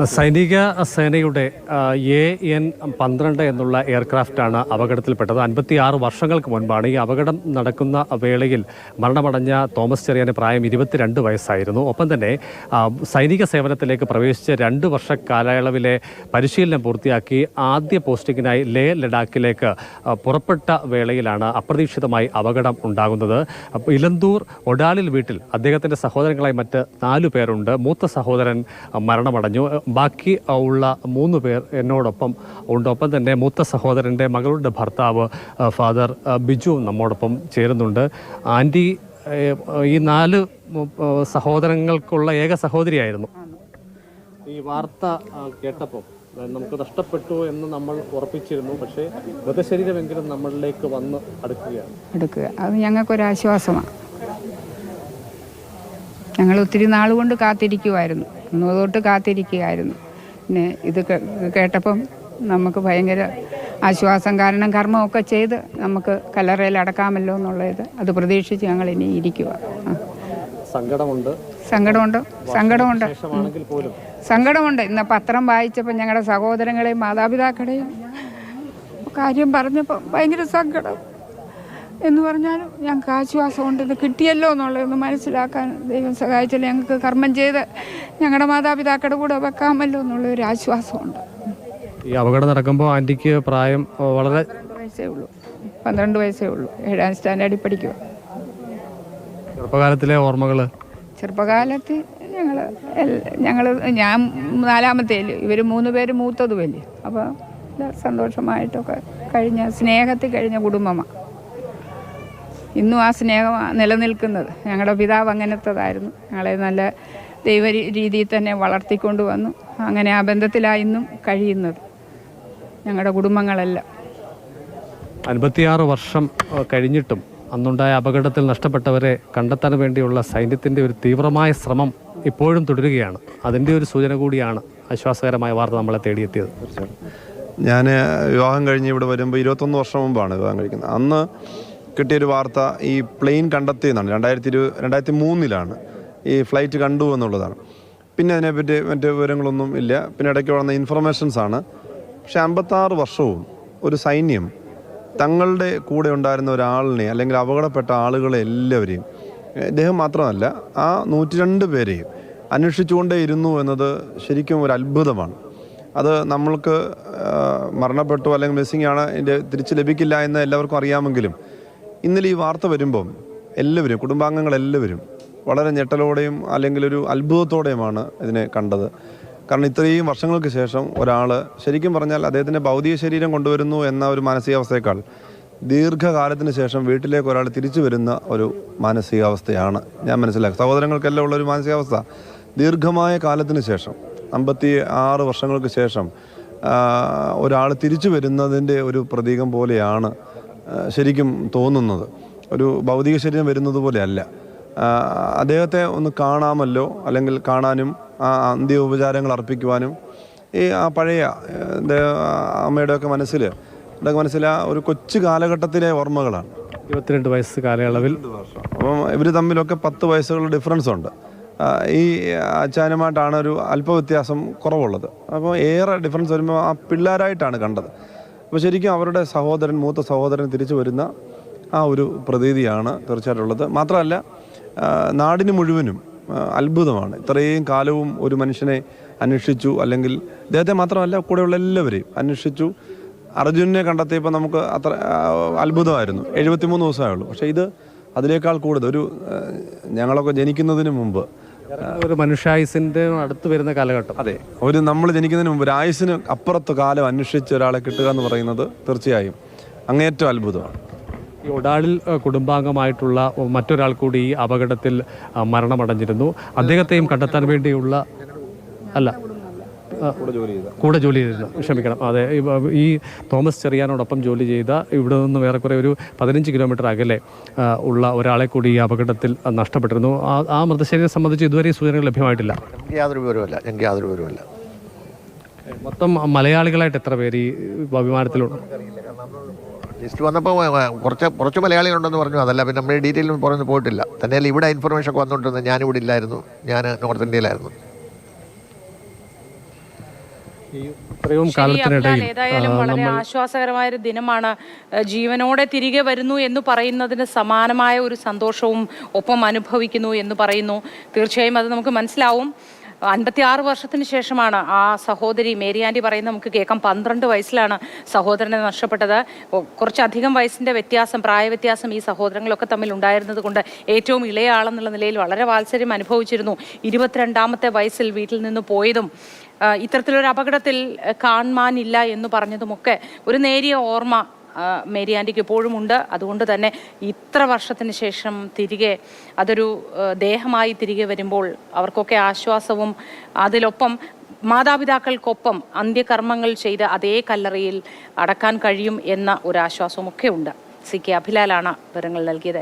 സൈനിക സേനയുടെ A N പന്ത്രണ്ട് എന്നുള്ള എയർക്രാഫ്റ്റാണ് അപകടത്തിൽപ്പെട്ടത്. അൻപത്തിയാറ് വർഷങ്ങൾക്ക് മുൻപാണ് ഈ അപകടം നടക്കുന്ന വേളയിൽ മരണമടഞ്ഞ തോമസ് ചെറിയാന് പ്രായം ഇരുപത്തിരണ്ട് വയസ്സായിരുന്നു. ഒപ്പം തന്നെ സൈനിക സേവനത്തിലേക്ക് പ്രവേശിച്ച് രണ്ട് വർഷ കാലയളവിലെ പരിശീലനം പൂർത്തിയാക്കി ആദ്യ പോസ്റ്റിങ്ങിനായി ലേ ലഡാക്കിലേക്ക് പുറപ്പെട്ട വേളയിലാണ് അപ്രതീക്ഷിതമായി അപകടം ഉണ്ടാകുന്നത്. ഇലന്തൂർ ഒഡാലിൽ വീട്ടിൽ അദ്ദേഹത്തിന്റെ സഹോദരങ്ങളായി മറ്റ് നാലു പേരുണ്ട്. മൂത്ത സഹോദരൻ മരണമടഞ്ഞു. ബാക്കി ഉള്ള മൂന്ന് പേർ എന്നോടൊപ്പം ഉണ്ട് ഒപ്പം തന്നെ മൂത്ത സഹോദരന്റെ മകളുടെ ഭർത്താവ് ഫാദർ ബിജു നമ്മോടൊപ്പം ചേരുന്നുണ്ട്. ആന്റി ഈ നാല് സഹോദരങ്ങൾക്കുള്ള ഏക സഹോദരിയായിരുന്നു. ഈ വാർത്ത കേട്ടപ്പോൾ നമുക്ക് നഷ്ടപ്പെട്ടു എന്ന് നമ്മൾ ഉറപ്പിച്ചിരുന്നു. പക്ഷേ മൃതശരീരമെങ്കിലും നമ്മളിലേക്ക് വന്ന് അടുക്കുകയാണ്. അടുക്കുക. അത് ഞങ്ങൾക്കൊരാശ്വാസമാണ്. ഞങ്ങൾ ഒത്തിരി നാൾ കൊണ്ട് കാത്തിരിക്കുമായിരുന്നു തൊട്ട് കാത്തിരിക്കുകയായിരുന്നു. പിന്നെ ഇത് കേട്ടപ്പം നമുക്ക് ഭയങ്കര ആശ്വാസം കാരണം കർമ്മമൊക്കെ ചെയ്ത് നമുക്ക് കല്ലറയിൽ അടക്കാമല്ലോ എന്നുള്ളത് അത് പ്രതീക്ഷിച്ച് ഞങ്ങൾ ഇനി ഇരിക്കുക. സങ്കടമുണ്ട്. സങ്കടമുണ്ട്. സങ്കടമുണ്ട്. സങ്കടമുണ്ട്. ഇന്ന് പത്രം വായിച്ചപ്പോൾ ഞങ്ങളുടെ സഹോദരങ്ങളെയും മാതാപിതാക്കളെയും കാര്യം പറഞ്ഞപ്പോൾ ഭയങ്കര സങ്കടം. എന്ന് പറഞ്ഞാലും ഞങ്ങൾക്ക് ആശ്വാസം ആശ്വാസമുണ്ട് ഇത് കിട്ടിയല്ലോ എന്നുള്ളതൊന്ന് മനസ്സിലാക്കാൻ ദൈവം സഹായിച്ചാൽ ഞങ്ങൾക്ക് കർമ്മം ചെയ്ത് ഞങ്ങളുടെ മാതാപിതാക്കളുടെ കൂടെ വെക്കാമല്ലോ എന്നുള്ള ഒരു ആശ്വാസമുണ്ട്. ഈ അപകടം നടക്കുമ്പോൾ ആന്റിക്ക് പ്രായം വളരെ വയസ്സേ ഉള്ളൂ. പന്ത്രണ്ട് വയസ്സേ ഉള്ളൂ. ഏഴാം സ്റ്റാൻഡേർഡിൽ പഠിക്കുക ചെറുപ്പകാലത്തിലെ ഓർമ്മകൾ? ചെറുപ്പകാലത്ത് ഞങ്ങൾ ഞങ്ങൾ ഞാൻ നാലാമത്തെ ഇവർ മൂന്ന് പേര് മൂത്തതുമല്ലേ അപ്പോൾ സന്തോഷമായിട്ടൊക്കെ കഴിഞ്ഞ സ്നേഹത്തിൽ കഴിഞ്ഞ കുടുംബമാണ്. ഇന്നും ആ സ്നേഹം നിലനിൽക്കുന്നത് ഞങ്ങളുടെ പിതാവ് അങ്ങനത്തതായിരുന്നു. ഞങ്ങളെ നല്ല ദൈവ രീതിയിൽ തന്നെ വളർത്തിക്കൊണ്ട് വന്നു. അങ്ങനെ ആ ബന്ധത്തിലാണ് ഇന്നും കഴിയുന്നത്. ഞങ്ങളുടെ കുടുംബങ്ങളെല്ലാം. അൻപത്തിയാറ് വർഷം കഴിഞ്ഞിട്ടും അന്നുണ്ടായ അപകടത്തിൽ നഷ്ടപ്പെട്ടവരെ കണ്ടെത്താൻ വേണ്ടിയുള്ള സൈന്യത്തിന്റെ ഒരു തീവ്രമായ ശ്രമം ഇപ്പോഴും തുടരുകയാണ്. അതിന്റെ ഒരു സൂചന കൂടിയാണ് ആശ്വാസകരമായ വാർത്ത നമ്മളെ തേടിയെത്തിയത്. ഞാൻ വിവാഹം കഴിഞ്ഞ് ഇവിടെ വരുമ്പോൾ ഇരുപത്തൊന്ന് വർഷം മുമ്പാണ് വിവാഹം കഴിക്കുന്നത്. അന്ന് കിട്ടിയൊരു വാർത്ത ഈ പ്ലെയിൻ കണ്ടെത്തിയെന്നാണ്. രണ്ടായിരത്തി ഇരു രണ്ടായിരത്തി മൂന്നിലാണ് ഈ ഫ്ലൈറ്റ് കണ്ടു എന്നുള്ളതാണ്. പിന്നെ അതിനെപ്പറ്റി മറ്റ് വിവരങ്ങളൊന്നും ഇല്ല. പിന്നെ ഇടയ്ക്ക് വളർന്ന ഇൻഫർമേഷൻസ് ആണ്. പക്ഷെ അമ്പത്താറ് വർഷവും ഒരു സൈന്യം തങ്ങളുടെ കൂടെ ഉണ്ടായിരുന്ന ഒരാളിനെ അല്ലെങ്കിൽ അപകടപ്പെട്ട ആളുകളെ എല്ലാവരെയും ഇദ്ദേഹം മാത്രമല്ല ആ നൂറ്റി രണ്ട് പേരെയും അന്വേഷിച്ചുകൊണ്ടേ ഇരുന്നു എന്നത് ശരിക്കും ഒരു അത്ഭുതമാണ്. അത് നമ്മൾക്ക് മരണപ്പെട്ടു അല്ലെങ്കിൽ മിസ്സിംഗ് ആണ് ഇതിന്റെ തിരിച്ച് ലഭിക്കില്ല എന്ന് എല്ലാവർക്കും അറിയാമെങ്കിലും ഇന്നലെ ഈ വാർത്ത വരുമ്പം എല്ലാവരും കുടുംബാംഗങ്ങളെല്ലാവരും വളരെ ഞെട്ടലോടെയും അല്ലെങ്കിൽ ഒരു അത്ഭുതത്തോടെയുമാണ് ഇതിനെ കണ്ടത്. കാരണം ഇത്രയും വർഷങ്ങൾക്ക് ശേഷം ഒരാൾ ശരിക്കും പറഞ്ഞാൽ അദ്ദേഹത്തിന്റെ ഭൗതിക ശരീരം കൊണ്ടുവരുന്നു എന്ന ഒരു മാനസികാവസ്ഥയേക്കാൾ ദീർഘകാലത്തിന് ശേഷം വീട്ടിലേക്ക് ഒരാൾ തിരിച്ചു വരുന്ന ഒരു മാനസികാവസ്ഥയാണ്. ഞാൻ മനസ്സിലാക്കുക സഹോദരങ്ങൾക്കെല്ലാം ഉള്ള ഒരു മാനസികാവസ്ഥ. ദീർഘമായ കാലത്തിന് ശേഷം അമ്പത്തി ആറ് വർഷങ്ങൾക്ക് ശേഷം ഒരാൾ തിരിച്ചു വരുന്നതിന്റെ ഒരു പ്രതീകം പോലെയാണ് ശരിക്കും തോന്നുന്നത്. ഒരു ഭൗതിക ശരീരം വരുന്നത് പോലെയല്ല അദ്ദേഹത്തെ ഒന്ന് കാണാമല്ലോ? അല്ലെങ്കിൽ കാണാനും ആ അന്ത്യ ഉപചാരങ്ങൾ അർപ്പിക്കുവാനും ഈ ആ പഴയ അമ്മയുടെയൊക്കെ മനസ്സിൽ എന്റെ മനസ്സിൽ ആ ഒരു കൊച്ചു കാലഘട്ടത്തിലെ ഓർമ്മകളാണ്. ഇരുപത്തിരണ്ട് വയസ്സ് കാലയളവിൽ. അപ്പം ഇവർ തമ്മിലൊക്കെ പത്ത് വയസ്സുകളുടെ ഡിഫറൻസ് ഉണ്ട്. ഈ അച്ചാനുമായിട്ടാണ് ഒരു അല്പ വ്യത്യാസം കുറവുള്ളത്. അപ്പോൾ ഏറെ ഡിഫറൻസ് വരുമ്പോൾ ആ പിള്ളേരായിട്ടാണ് കണ്ടത്. അപ്പോൾ ശരിക്കും അവരുടെ സഹോദരൻ മൂത്ത സഹോദരൻ തിരിച്ചു വരുന്ന ആ ഒരു പ്രതീതിയാണ് തീർച്ചയായിട്ടും ഉള്ളത്. മാത്രമല്ല നാടിന് മുഴുവനും അത്ഭുതമാണ്. ഇത്രയും കാലവും ഒരു മനുഷ്യനെ അന്വേഷിച്ചു അല്ലെങ്കിൽ അദ്ദേഹത്തെ മാത്രമല്ല കൂടെയുള്ള എല്ലാവരെയും അന്വേഷിച്ചു. അർജുനെ കണ്ടെത്തിയപ്പോൾ നമുക്ക് അത്ര അത്ഭുതമായിരുന്നു അത്ഭുതമായിരുന്നു. എഴുപത്തിമൂന്ന് ദിവസമേ ഉള്ളൂ. പക്ഷേ ഇത് അതിനേക്കാൾ കൂടുതൽ. ഒരു ഞങ്ങളൊക്കെ ജനിക്കുന്നതിന് മുമ്പ് ഒരു മനുഷ്യായുസിന്റെ അടുത്ത് വരുന്ന കാലഘട്ടം. അതെ. ഒരു നമ്മൾ ജനിക്കുന്നതിന് മുമ്പ് ഒരു ആയുസിന് അപ്പുറത്ത് കാലം അന്വേഷിച്ച് ഒരാളെ കിട്ടുക എന്ന് പറയുന്നത് തീർച്ചയായും അങ്ങേറ്റം അത്ഭുതമാണ്. ഈ ഒടാളിൽ കുടുംബാംഗമായിട്ടുള്ള മറ്റൊരാൾ കൂടി ഈ അപകടത്തിൽ മരണമടഞ്ഞിരുന്നു. അദ്ദേഹത്തെയും കണ്ടെത്താൻ വേണ്ടിയുള്ള അല്ല. കൂടെ ജോലി ചെയ്തിരുന്നു ക്ഷമിക്കണം. അതെ ഈ- തോമസ് ചെറിയാനോടൊപ്പം ജോലി ചെയ്ത ഇവിടെ നിന്ന് ഏറെക്കുറെ ഒരു പതിനഞ്ച് കിലോമീറ്റർ അകലെ ഉള്ള ഒരാളെ കൂടി ഈ അപകടത്തിൽ നഷ്ടപ്പെട്ടിരുന്നു. ആ മൃതശരീരം സംബന്ധിച്ച് ഇതുവരെ സൂചനകൾ ലഭ്യമായിട്ടില്ല. യാതൊരു വിവരവുമില്ല. എനിക്ക് യാതൊരു വിവരവുമില്ല. മൊത്തം മലയാളികളായിട്ട് എത്ര പേര് ഈ അഭിമാനത്തിലുണ്ട്? ലിസ്റ്റ് വന്നപ്പോൾ കുറച്ച് കുറച്ച് മലയാളികളുണ്ടെന്ന് പറഞ്ഞു. അതല്ല പിന്നെ നമ്മൾ ഡീറ്റെയിൽ പറഞ്ഞു പോയിട്ടില്ല. തന്നെയല്ല ഇവിടെ ഇൻഫർമേഷൻ ഒക്കെ വന്നുകൊണ്ടിരുന്നത് ഞാനിവിടെ ഇല്ലായിരുന്നു. ഞാൻ നോർത്ത് ഇന്ത്യയിലായിരുന്നു. ഇത്രയും കാലത്തിനിടയിൽ ഏതായാലും വളരെ ആശ്വാസകരമായ ഒരു ദിനമാണ്. ജീവനോടെ തിരികെ വരുന്നു എന്ന് പറയുന്നതിന് സമാനമായ ഒരു സന്തോഷവും ഒപ്പം അനുഭവിക്കുന്നു എന്ന് പറയുന്നു. തീർച്ചയായും അത് നമുക്ക് മനസ്സിലാവും. അൻപത്തി ആറ് വർഷത്തിന് ശേഷമാണ് ആ സഹോദരി മേരി ആന്റി പറയുന്നത് നമുക്ക് കേൾക്കാം. പന്ത്രണ്ട് വയസ്സിലാണ് സഹോദരനെ നഷ്ടപ്പെട്ടത്. കുറച്ചധികം വയസ്സിന്റെ വ്യത്യാസം പ്രായവ്യത്യാസം ഈ സഹോദരങ്ങളൊക്കെ തമ്മിൽ ഉണ്ടായിരുന്നത് കൊണ്ട് ഏറ്റവും ഇളയ ആളെന്നുള്ള നിലയിൽ വളരെ വാത്സര്യം അനുഭവിച്ചിരുന്നു. ഇരുപത്തിരണ്ടാമത്തെ വയസ്സിൽ വീട്ടിൽ നിന്ന് പോയതും ഇത്തരത്തിലൊരു അപകടത്തിൽ കാണാനില്ല എന്ന് പറഞ്ഞതുമൊക്കെ ഒരു നേരിയ ഓർമ്മ മേരി ആന്റിക്ക് ഇപ്പോഴും ഉണ്ട്. അതുകൊണ്ട് തന്നെ ഇത്ര വർഷത്തിന് ശേഷം തിരികെ അതൊരു ദേഹമായി തിരികെ വരുമ്പോൾ അവർക്കൊക്കെ ആശ്വാസവും അതിലൊപ്പം മാതാപിതാക്കൾക്കൊപ്പം അന്ത്യകർമ്മങ്ങൾ ചെയ്ത് അതേ കല്ലറയിൽ അടക്കാൻ കഴിയും എന്ന ഒരു ഉണ്ട്. സി കെ അഭിലാലാണ് വിവരങ്ങൾ നൽകിയത്.